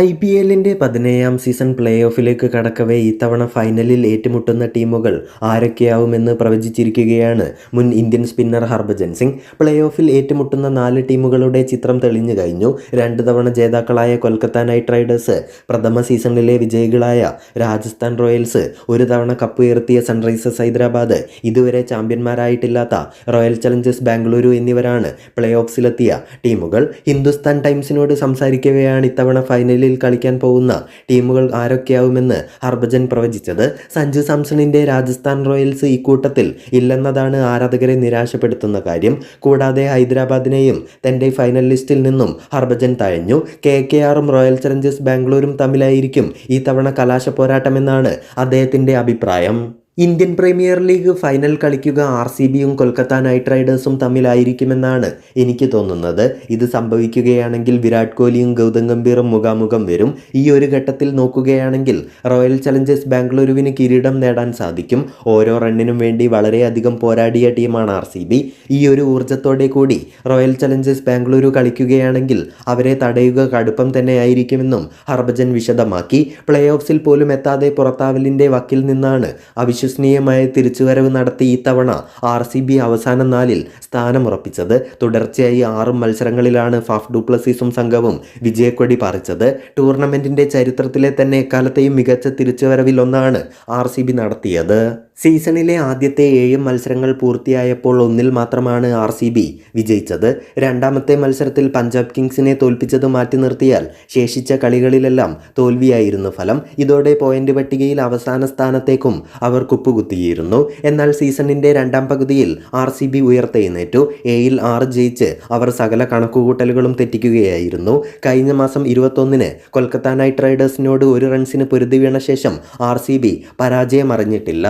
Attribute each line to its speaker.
Speaker 1: I P എല്ലിന്റെ പതിനേഴാം season play ഓഫിലേക്ക് കടക്കവേ ഇത്തവണ ഫൈനലിൽ ഏറ്റുമുട്ടുന്ന ടീമുകൾ ആരൊക്കെയാവുമെന്ന് പ്രവചിച്ചിരിക്കുകയാണ് മുൻ Indian spinner Harbhajan Singh. Play ഓഫിൽ ഏറ്റുമുട്ടുന്ന നാല് ടീമുകളുടെ ചിത്രം തെളിഞ്ഞു കഴിഞ്ഞു. രണ്ട് തവണ ജേതാക്കളായ കൊൽക്കത്ത നൈറ്റ് റൈഡേഴ്സ് പ്രഥമ സീസണിലെ വിജയികളായ രാജസ്ഥാൻ റോയൽസ് ഒരു തവണ കപ്പ് ഉയർത്തിയ സൺറൈസേഴ്സ് ഹൈദരാബാദ് ഇതുവരെ ചാമ്പ്യന്മാരായിട്ടില്ലാത്ത റോയൽ ചലഞ്ചേഴ്സ് ബാംഗ്ലൂരു എന്നിവരാണ് പ്ലേ ഓഫ്സിലെത്തിയ ടീമുകൾ. ഹിന്ദുസ്ഥാൻ ടൈംസിനോട് സംസാരിക്കവെയാണ് ഇത്തവണ ഫൈനലിൽ കളിക്കാൻ പോകുന്ന ടീമുകൾ ആരൊക്കെയാവുമെന്ന് ഹർഭജൻ പ്രവചിച്ചത് സഞ്ജു സാംസണിന്റെ രാജസ്ഥാൻ റോയൽസ് ഇക്കൂട്ടത്തിൽ ഇല്ലെന്നതാണ് ആരാധകരെ നിരാശപ്പെടുത്തുന്ന കാര്യം. കൂടാതെ ഹൈദരാബാദിനെയും തന്റെ ഫൈനൽ ലിസ്റ്റിൽ നിന്നും ഹർഭജൻ തഴഞ്ഞു. കെ കെ ആറും റോയൽ ചലഞ്ചേഴ്സ് ബാംഗ്ലൂരും തമ്മിലായിരിക്കും ഈ തവണ കലാശ പോരാട്ടമെന്നാണ് അദ്ദേഹത്തിന്റെ അഭിപ്രായം. ഇന്ത്യൻ പ്രീമിയർ ലീഗ് ഫൈനൽ കളിക്കുക ആർ സി ബിയും കൊൽക്കത്ത നൈറ്റ് റൈഡേഴ്സും തമ്മിലായിരിക്കുമെന്നാണ് എനിക്ക് തോന്നുന്നത്. ഇത് സംഭവിക്കുകയാണെങ്കിൽ വിരാട് കോഹ്ലിയും ഗൗതം ഗംഭീറും മുഖാമുഖം വരും. ഈ ഒരു ഘട്ടത്തിൽ നോക്കുകയാണെങ്കിൽ റോയൽ ചലഞ്ചേഴ്സ് ബാംഗ്ലൂരുവിന് കിരീടം നേടാൻ സാധിക്കും. ഓരോ റണ്ണിനും വേണ്ടി വളരെയധികം പോരാടിയ ടീമാണ് ആർ സി ബി ഈ ഒരു ഊർജത്തോടെ കൂടി റോയൽ ചലഞ്ചേഴ്സ് ബാംഗ്ലൂരു കളിക്കുകയാണെങ്കിൽ അവരെ തടയുക കടുപ്പം തന്നെയായിരിക്കുമെന്നും ഹർഭജൻ വിശദമാക്കി. പ്ലേ ഓഫ്സിൽ പോലും എത്താതെ പുറത്താവലിന്റെ വക്കിൽ നിന്നാണ് അവിശ്വസനീയമായ തിരിച്ചുവരവ് നടത്തി ഇത്തവണ ആർ സി ബി അവസാന നാലിൽ സ്ഥാനമുറപ്പിച്ചത്. തുടർച്ചയായി ആറ് മത്സരങ്ങളിലാണ് ഫാഫ് ഡുപ്ലസീസും സംഘവും വിജയക്കൊടി പറിച്ചത്. ടൂർണമെന്റിന്റെ ചരിത്രത്തിലെ തന്നെ എക്കാലത്തെയും മികച്ച തിരിച്ചുവരവിലൊന്നാണ് ആർ സി ബി നടത്തിയത്. സീസണിലെ ആദ്യത്തെ ഏഴ് മത്സരങ്ങൾ പൂർത്തിയായപ്പോൾ ഒന്നിൽ മാത്രമാണ് ആർ സി ബി വിജയിച്ചത്. രണ്ടാമത്തെ മത്സരത്തിൽ പഞ്ചാബ് കിങ്സിനെ തോൽപ്പിച്ചത് മാറ്റി നിർത്തിയാൽ ശേഷിച്ച കളികളിലെല്ലാം തോൽവിയായിരുന്നു ഫലം. ഇതോടെ പോയിന്റ് പട്ടികയിൽ അവസാന സ്ഥാനത്തേക്കും അവർ കുപ്പുകുത്തിയിരുന്നു. എന്നാൽ സീസണിന്റെ രണ്ടാം പകുതിയിൽ ആർ സി ബി ഉയർത്തെഴുന്നേറ്റു. എയിൽ ആറ് ജയിച്ച് അവർ സകല കണക്കുകൂട്ടലുകളും തെറ്റിക്കുകയായിരുന്നു. കഴിഞ്ഞ മാസം ഇരുപത്തൊന്നിന് കൊൽക്കത്ത നൈറ്റ് റൈഡേഴ്സിനോട് ഒരു റൺസിന് പൊരുതി വീണ ശേഷം ആർ സി ബി പരാജയം അറിഞ്ഞിട്ടില്ല